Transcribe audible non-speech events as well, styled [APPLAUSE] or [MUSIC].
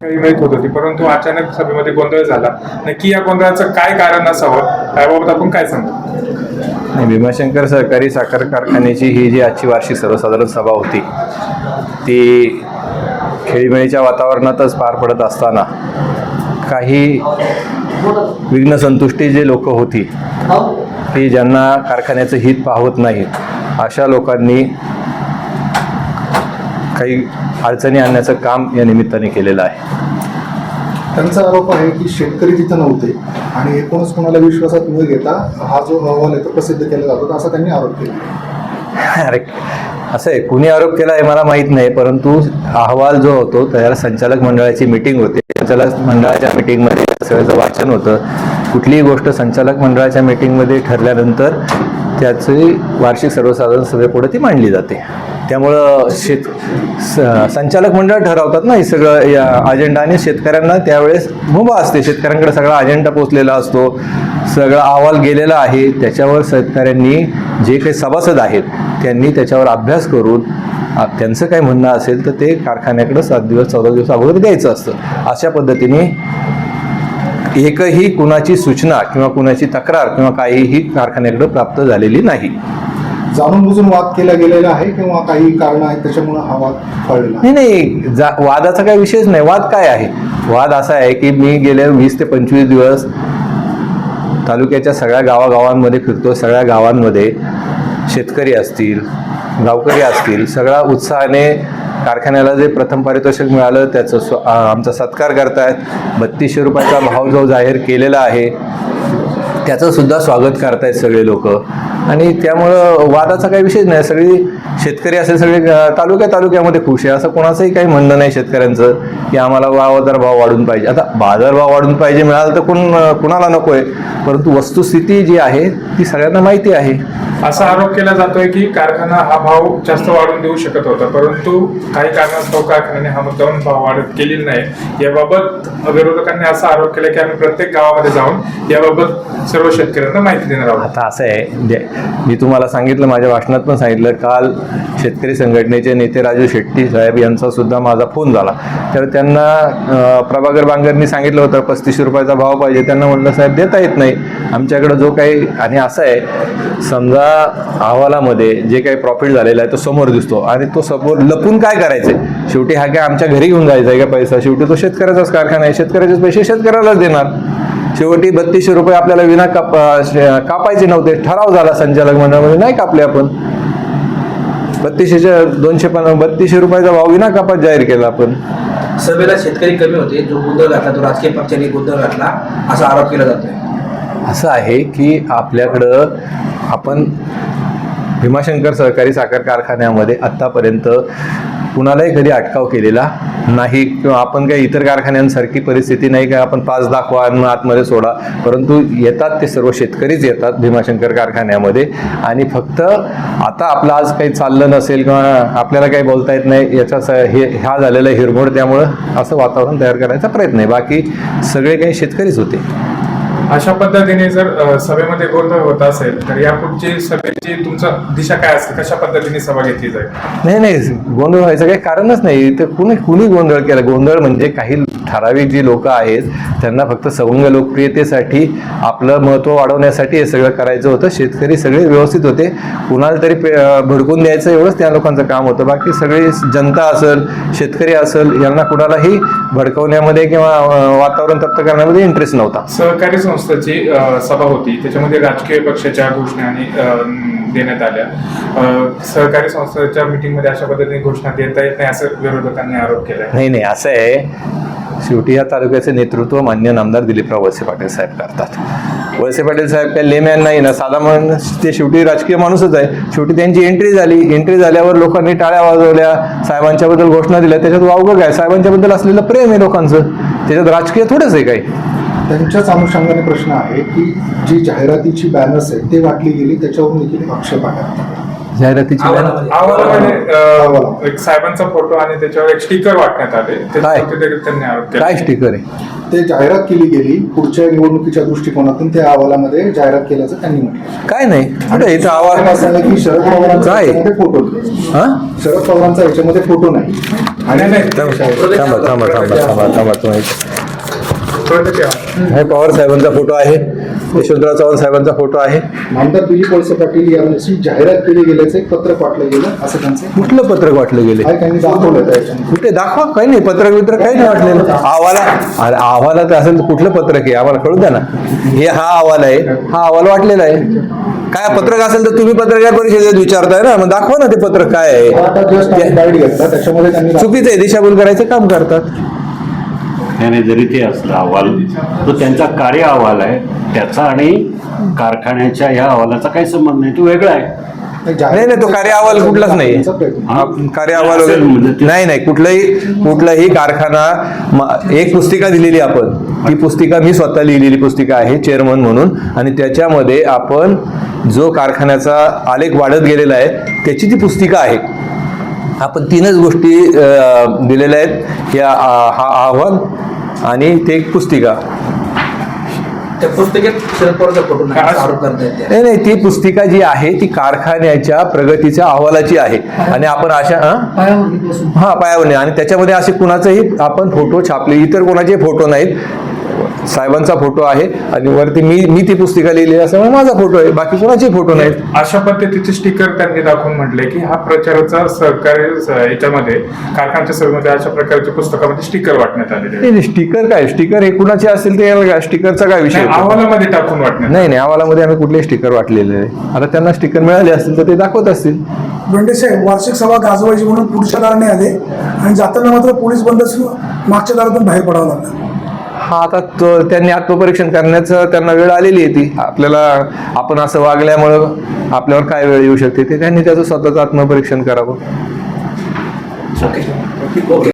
काही माहीत होत होती परंतु अचानक सभेमध्ये गोंधळ झाला. नक्की या गोंधळाचं काय कारण असावं त्याबाबत आपण काय सांगतो आणि भीमाशंकर सहकारी साखर कारखान्याची ही जी आजची वार्षिक सर्वसाधारण सभा होती ती खेळीमेळीच्या वातावरणातच पार पडत असताना काही विघ्नसंतुष्टी जे लोक होती की ज्यांना कारखान्याचं हित पाहत नाहीत अशा लोकांनी काही अडचणी आणण्याचं काम या निमित्ताने केलेलं आहे. त्यांचा आरोप आहे की शेतकरी तिथं नव्हते आणि एकूणच कोणाला विश्वासात न घेता हा जो अहवाल आहे तो प्रसिद्ध केला जातो असा त्यांनी आरोप केला. [LAUGHS] अरे असं आहे कुणी आरोप केला आहे मला माहीत नाही परंतु अहवाल जो होतो त्याला संचालक मंडळाची मीटिंग होते. संचालक मंडळाच्या मीटिंगमध्ये सगळ्याचं वाचन होतं. कुठलीही गोष्ट संचालक मंडळाच्या मीटिंगमध्ये ठरल्यानंतर त्याची वार्षिक सर्वसाधारण सभेपुढे ती मांडली जाते. त्यामुळं शेत स- संचालक मंडळ ठरवतात ना हे सगळं या अजेंडा आणि शेतकऱ्यांना त्यावेळेस मुभा असते. शेतकऱ्यांकडे सगळा अजेंडा पोचलेला असतो. सगळा अहवाल गेलेला आहे. त्याच्यावर शेतकऱ्यांनी जे काही सभासद आहेत त्यांनी त्याच्यावर अभ्यास करून त्यांचं काय म्हणणं असेल तर ते कारखान्याकडे सात दिवस चौदा दिवस अगोदर द्यायचं असतं. अशा पद्धतीने एकही कुणाची सूचना किंवा कुणाची तक्रार किंवा काहीही कारखान्याकडे प्राप्त झालेली नाही. जाणून बुजून वाद केला गेलेला आहे किंवा काही कारण आहेत त्याच्यामुळे हा वाद आहे नाही नाही जा वादाचा काही विषयच नाही. वाद काय आहे? वाद असा आहे की मी गेले वीस ते पंचवीस दिवस तालुक्याच्या सगळ्या गावागावांमध्ये फिरतो सगळ्या गावांमध्ये शेतकरी असतील गावकरी असतील सगळा उत्साहाने कारखान्याला जे प्रथम पारितोषिक मिळालं त्याचं स्व आमचा सत्कार करतायत. बत्तीसशे रुपयाचा भाव जो जाहीर केलेला आहे. त्याचं सुद्धा स्वागत करतायत सगळे लोक. आणि त्यामुळं वादाचा काही विषय नाही. सगळी शेतकरी असेल सगळे तालुक्या तालुक्यामध्ये खुश आहे. असं कोणाचंही काही म्हणणं नाही शेतकऱ्यांचं की आम्हाला बाजारभाव वाढून पाहिजे. आता बाजारभाव वाढून पाहिजे मिळालं तर कोण कुणाला नको आहे परंतु वस्तुस्थिती जी आहे ती सगळ्यांना माहिती आहे. असा आरोप केला जातोय की कारखाना हा भाव जास्त वाढवून देऊ शकत होता. परंतु काही कारणास्तव कारखान्याने हा मुद्दाहून भाव वाढत केलेली नाही. याबाबत विरोधकांनी असा आरोप केला की आम्ही प्रत्येक गावामध्ये जाऊन याबाबत सर्व शेतकऱ्यांना माहिती देणार आहोत. आता असं आहे मी तुम्हाला सांगितलं माझ्या भाषणात पण सांगितलं काल शेतकरी संघटनेचे नेते राजू शेट्टी साहेब यांचा सुद्धा माझा फोन झाला. तर त्यांना प्रभाकर बांगरनी सांगितलं होतं पस्तीसशे रुपयाचा भाव पाहिजे. त्यांना म्हटलं साहेब देता येत नाही. आमच्याकडं जो काही आणि असं आहे समजा अहवालामध्ये जे काही प्रॉफिट झालेला आहे तो समोर दिसतो. आणि तो समोर लपून काय करायचं शेवटी हा काय आमच्या घरी घेऊन जायचा आहे का पैसा? शेवटी तो शेतकऱ्याचाच कारखाना आहे शेतकऱ्याचे पैसे शेतकऱ्यालाच देणार. शेवटी बत्तीसशे रुपये आपल्याला विना काप कापायचे नव्हते ठराव झाला संचालक मंडळामध्ये नाही कापले आपण. बत्तीसशेच्या दोनशे पण बत्तीसशे रुपयाचा भाव विना कापात जाहीर केला आपण. सभेला शेतकरी कमी होते जो गोंधळ घातला तो राजकीय पक्षाने गोंधळ घातला असा आरोप केला जातोय. असं आहे की आपल्याकडं आपण भीमाशंकर सहकारी साखर कारखान्यामध्ये आत्तापर्यंत कुणालाही कधी अटकाव केलेला नाही किंवा आपण काही इतर कारखान्यांसारखी परिस्थिती नाही का आपण पाच दाखवा आणि आतमध्ये सोडा. परंतु येतात ते सर्व शेतकरीच येतात भीमाशंकर कारखान्यामध्ये. आणि फक्त आता आपलं आज काही चाललं नसेल किंवा आपल्याला काही बोलता येत नाही याचा हे ह्या झालेला हिरमोड त्यामुळं असं वातावरण तयार करायचा प्रयत्न आहे. बाकी सगळे काही शेतकरीच होते. अशा पद्धतीने जर सभेमध्ये गोंधळ होत असेल तर यापुढची सभेची तुमचं दिशा काय असेल? कशा पद्धतीने सभा घेतली जाईल? नाही नाही गोंधळ व्हायचं काही कारणच नाही. तर कुणी कुणी गोंधळ केला? गोंधळ म्हणजे काही ठराविक जी लोक आहेत त्यांना फक्त सवंग लोकप्रियतेसाठी आपलं महत्त्व वाढवण्यासाठी हे सगळं करायचं होतं. शेतकरी सगळे व्यवस्थित होते. कुणाला तरी भडकून द्यायचं एवढंच त्या लोकांचं काम होतं. बाकी सगळी जनता असेल शेतकरी असेल यांना कुणालाही भडकवण्यामध्ये किंवा वातावरण तप्त करण्यामध्ये इंटरेस्ट नव्हता. सहकारी संस्थेची सभा होती. त्याच्यामध्ये राजकीय पक्षाच्या घोषणा आणि देण्यात आल्या. सहकारी संस्थेच्या मीटिंगमध्ये अशा पद्धतीने घोषणा देता येत नाही असं विरोधकांनी आरोप केला नाही नाही असं आहे. शेवटी या तालुक्याचे नेतृत्व मान्य नामदार दिलीपराव वळसे पाटील साहेब करतात. वळसे पाटील साहेब काही लेमॅन नाही ना साधा माणूस ते शेवटी राजकीय माणूसच आहे. शेवटी त्यांची एंट्री झाली. एंट्री झाल्यावर लोकांनी टाळ्या वाजवल्या साहेबांच्याबद्दल घोषणा दिल्या. त्याच्यात वावगं काय? साहेबांच्याबद्दल असलेलं प्रेम आहे लोकांचं. त्याच्यात राजकीय थोडंच आहे काही. त्यांच्याच अनुषंगाने प्रश्न आहे की जी जाहिरातीची बॅनर्स आहेत ते वाटली गेली त्याच्यावरून देखील आक्षेप आहे जाहिरातीची एक साहेबांचा फोटो आणि त्याच्यावर एक स्टिकर वाटण्यात आले त्यांनी आरोप केला काय स्टिकर आहे ते जाहिरात केली गेली पुढच्या निवडणुकीच्या दृष्टिकोनातून त्या अहवालामध्ये जाहिरात केल्याचं त्यांनी म्हटलं काय नाही आवाज असा आहे की शरद पवारांचा? याच्यामध्ये फोटो नाही. हा शरद पवारांचा याच्यामध्ये फोटो नाही नाही, हे पवार साहेबांचा फोटो आहे. यशवंतराव चव्हाण साहेबांचा फोटो आहे. नामदार दिलीप वळसे पाटील यांची जाहिरात केली गेल्याचं एक पत्र पाठलं गेलं असं त्यांचं? कुठलं पत्रक वाटलं गेले? कुठे? दाखवा. काही नाही पत्रक बित्र काही नाही वाटलेलं. अहवाला अरे अहवालात असेल तर कुठलं पत्रक आहे? आम्हाला कळू द्या ना. हे हा अहवाल आहे. हा अहवाल वाटलेला आहे. काय पत्रक असेल तर तुम्ही पत्रकार परिषदेत विचारताय ना. मग दाखवा ना ते पत्रक काय आहे. चुकीचं आहे. दिशाभूल करायचं काम करतात. त्याने जरी ते असलं अहवाल तो त्यांचा कार्य अहवाल आहे त्याचा आणि कारखान्याच्या ह्या अहवालाचा काही संबंध नाही तो वेगळा आहे. नाही नाही तो कार्य अहवाल कुठलाच नाही. हा, कार्य अहवाल म्हणजे वगैरे ते- नाही नाही कुठलाही कुठलाही कारखाना एक पुस्तिका दिलेली आपण. ती पुस्तिका मी स्वतः लिहिलेली पुस्तिका आहे चेअरमन म्हणून. आणि त्याच्यामध्ये आपण जो कारखान्याचा आलेख वाढत गेलेला आहे त्याची ती पुस्तिका आहे. आपण तीनच गोष्टी दिलेल्या आहेत. या हा अहवाल आणि ते एक पुस्तिका. त्या पुस्तकेत शरद पवारचा फोटो नाही असा आरोप करतायत त्या. नाही नाही ती पुस्तिका जी आहे ती कारखान्याच्या प्रगतीच्या अहवालाची आहे. आणि आपण अशा हं? हा पायावर आणि त्याच्यामध्ये असे कुणाचेही आपण फोटो छापले इतर कोणाचे फोटो नाहीत. साहेबांचा फोटो आहे आणि वरती मी मी ती पुस्तिका लिहिली असल्यामुळे माझा फोटो आहे बाकी कोणाचे फोटो नाहीत. अशा पद्धतीचे स्टिकर त्यांनी दाखवून म्हटले की हा प्रचाराचा सहकारी स- याच्यामध्ये कारखान्याच्या सभेमध्ये अशा प्रकारच्या पुस्तकामध्ये स्टिकर वाटण्यात आलेले आहे. नाही नाही स्टिकर काय? स्टिकर हे कुणाचे असेल ते स्टिकरचा काय? विषय नाही? अहवालामध्ये टाकून वाटण्यात नाही नाही अहवालामध्ये आम्ही कुठले स्टिकर वाटलेले आहे आता त्यांना स्टिकर मिळाले असतील तर ते दाखवत असतील. बेंडे साहेब वार्षिक सभा गाजवायची म्हणून पुढच्या दाराने आले आणि जाताना मात्र पोलीस बंद असून मागच्या दारातून बाहेर पडावं लागलं. हा आता त्यांनी आत्मपरीक्षण करण्याचं त्यांना वेळ आलेली आहे ती. आपल्याला आपण असं वागल्यामुळं आपल्यावर काय वेळ येऊ शकते ते त्यांनी त्याचं स्वतःचं आत्मपरीक्षण करावं. ओके